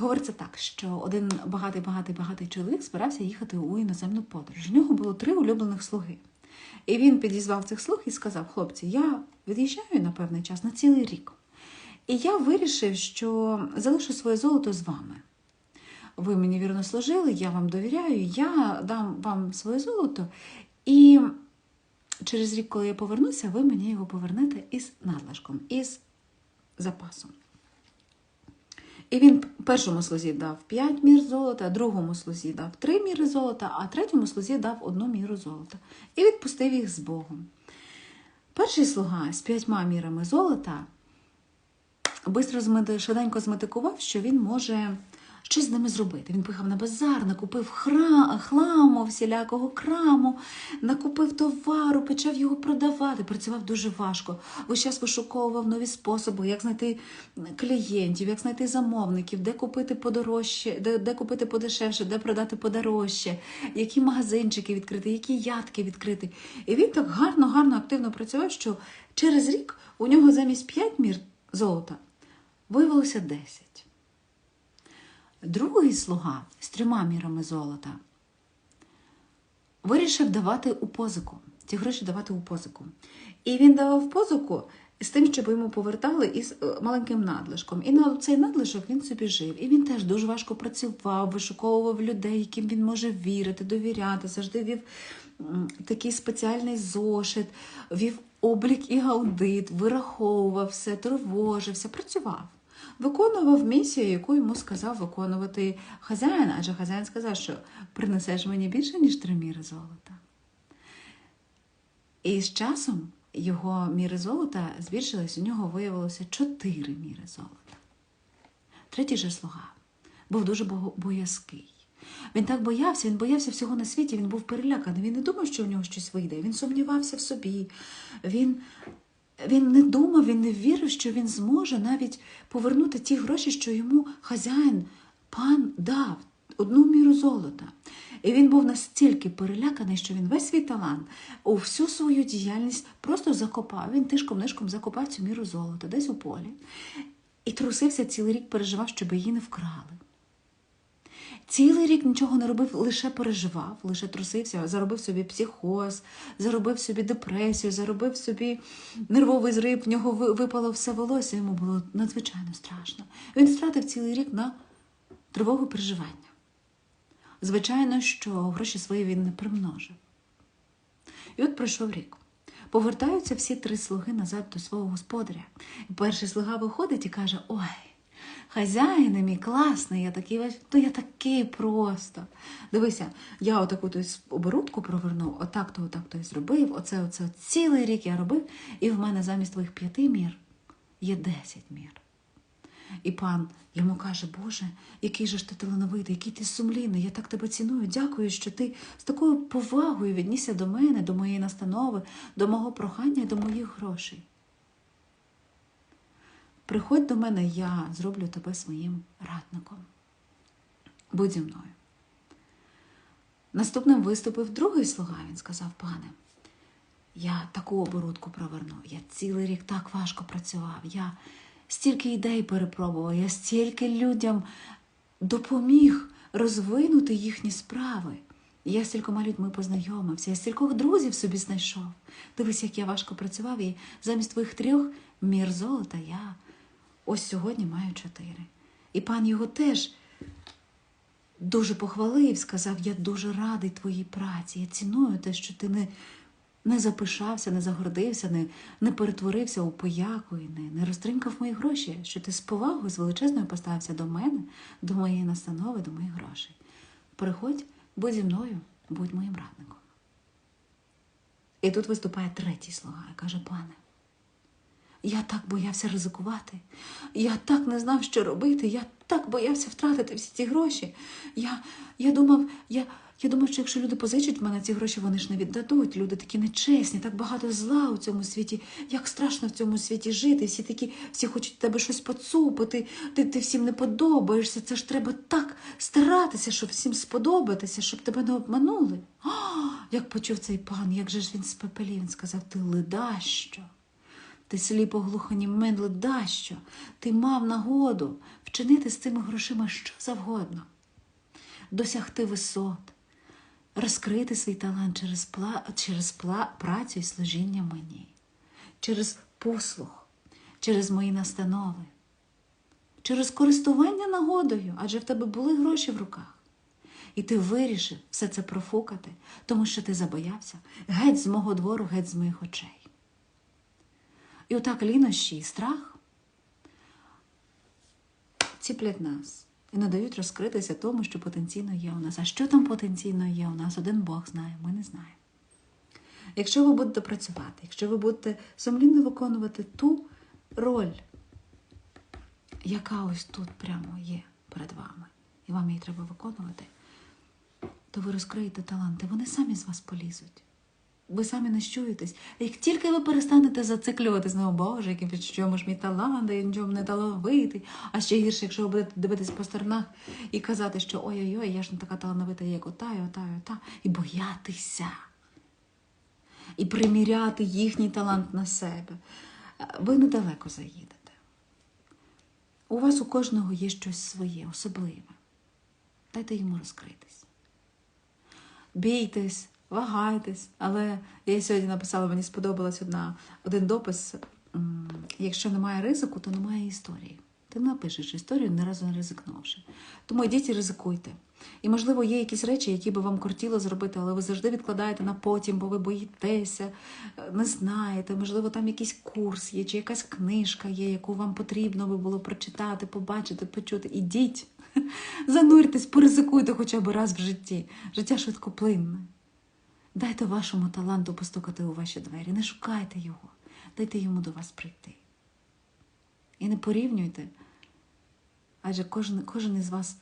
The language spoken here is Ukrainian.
говориться так, що один багатий, багатий, багатий чоловік збирався їхати у іноземну подорож. У нього було три улюблених слуги. І він підізвав цих слуг і сказав: хлопці, я від'їжджаю на певний час, на цілий рік. І я вирішив, що залишу своє золото з вами. Ви мені вірно служили, я вам довіряю, я дам вам своє золото. І через рік, коли я повернуся, ви мені його повернете із надлишком, із запасом. І він першому слузі дав 5 мір золота, другому слузі дав 3 міри золота, а третьому слузі дав одну міру золота. І відпустив їх з Богом. Перший слуга з п'ятьма мірами золота швиденько зметикував, що він може щось з ними зробити. Він поїхав на базар, накупив хра... хламу, всілякого краму, накупив товару, почав його продавати. Працював дуже важко. Весь час вишуковував нові способи, як знайти клієнтів, як знайти замовників, де купити подорожче, де, де купити подешевше, де продати подорожче, які магазинчики відкрити, які ядки відкрити. І він так гарно, гарно, активно працював, що через рік у нього замість 5 мір золота виявилося 10. Другий слуга з трьома мірами золота вирішив давати у позику, ці гроші давати у позику. І він давав позику з тим, щоб йому повертали із е, маленьким надлишком. І на цей надлишок він собі жив. І він теж дуже важко працював, вишуковував людей, яким він може вірити, довіряти, завжди вів такий спеціальний зошит, вів облік і аудит, вираховував все, тривожився, працював. Виконував місію, яку йому сказав виконувати хазяїн, адже хазяїн сказав, що принесеш мені більше, ніж три міри золота. І з часом його міри золота збільшились, у нього виявилося чотири міри золота. Третій же слуга був дуже боязкий. Він так боявся, він боявся всього на світі, він був переляканий. Він не думав, що у нього щось вийде. Він сумнівався в собі. Він, він не думав, він не вірив, що він зможе навіть повернути ті гроші, що йому хазяїн, пан дав одну міру золота. І він був настільки переляканий, що він весь свій талант, у всю свою діяльність просто закопав. Він тишком-нишком закопав цю міру золота десь у полі. І трусився цілий рік, переживав, щоб її не вкрали. Цілий рік нічого не робив, лише переживав, лише трусився, заробив собі психоз, заробив собі депресію, заробив собі нервовий зрив, в нього випало все волосся, йому було надзвичайно страшно. Він втратив цілий рік на тривогу переживання. Звичайно, що гроші свої він не примножив. І от пройшов рік. Повертаються всі три слуги назад до свого господаря. Перший слуга виходить і каже: Ой, хазяїне мій класний, я такий весь, то я такий просто. Дивися, я отаку оборудку провернув, отак то, отак то і зробив. Оце, оце цілий рік я робив, і в мене замість твоїх п'яти мір є десять мір. І пан йому каже, Боже, який же ж ти талановитий, який ти сумлінний, я так тебе ціную. Дякую, що ти з такою повагою віднісся до мене, до моєї настанови, до мого прохання до моїх грошей. Приходь до мене, я зроблю тебе своїм радником. Будь зі мною. Наступним виступив другий слуга. Він сказав, пане, я таку оборудку провернув, я цілий рік так важко працював. Я стільки ідей перепробував, я стільки людям допоміг розвинути їхні справи. Я стількома людьми познайомився, я стількох друзів собі знайшов. Дивись, як я важко працював, і замість твоїх трьох мір золота я ось сьогодні маю чотири. І пан його теж дуже похвалив, сказав: Я дуже радий твоїй праці. Я ціную те, що ти не, не запишався, не загордився, не, не перетворився у пояку і не, не розтринкав мої гроші, що ти з повагою, з величезною поставився до мене, до моєї настанови, до моїх грошей. Приходь, будь зі мною, будь моїм радником. І тут виступає третій слуга і каже, пане. Я так боявся ризикувати. Я так не знав, що робити. Я так боявся втратити всі ці гроші. Я, я, думав, я, я думав, що якщо люди позичать в мене ці гроші, вони ж не віддадуть. Люди такі нечесні, так багато зла у цьому світі. Як страшно в цьому світі жити. Всі такі, всі хочуть тебе щось поцупити, ти, ти всім не подобаєшся. Це ж треба так старатися, щоб всім сподобатися, щоб тебе не обманули. А, як почув цей пан, як же ж він спепелів, він сказав, ти ледащо. Ти сліпо глухонімий ледащо. Ти мав нагоду вчинити з цими грошима що завгодно, досягти висот, розкрити свій талант через, пла... через пла... працю і служіння мені, через послух, через мої настанови, через користування нагодою, адже в тебе були гроші в руках. І ти вирішив все це профукати, тому що ти забоявся геть з мого двору, геть з моїх очей. І отак лінощі і страх ціплять нас і не дають розкритися тому, що потенційно є у нас. А що там потенційно є у нас? Один Бог знає, ми не знаємо. Якщо ви будете працювати, якщо ви будете сумлінно виконувати ту роль, яка ось тут прямо є перед вами, і вам її треба виконувати, то ви розкриєте таланти, вони самі з вас полізуть. Ви самі нащуєтесь. Як тільки ви перестанете зациклюватись «О, Боже, яким чому ж мій талант, я нічого не талановитий. А ще гірше, якщо ви будете дивитись по сторонах і казати, що ой-ой-ой, я ж не така талановита, як ота, і ота, і ота, і боятися, і приміряти їхній талант на себе. Ви недалеко заїдете. У вас у кожного є щось своє, особливе. Дайте йому розкритись. Бійтесь, вагайтесь, але я сьогодні написала, мені сподобалась одна, один допис. Якщо немає ризику, то немає історії. Ти напишеш історію, не разу не ризикнувши. Тому йдіть і ризикуйте. І, можливо, є якісь речі, які би вам кортіло зробити, але ви завжди відкладаєте на потім, бо ви боїтеся, е, не знаєте. Можливо, там якийсь курс є, чи якась книжка є, яку вам потрібно би було прочитати, побачити, почути. Ідіть, зануртесь, поризикуйте хоча б раз в житті. Життя швидкоплинне. Дайте вашому таланту постукати у ваші двері. Не шукайте його, дайте йому до вас прийти. І не порівнюйте, адже кожен, кожен із вас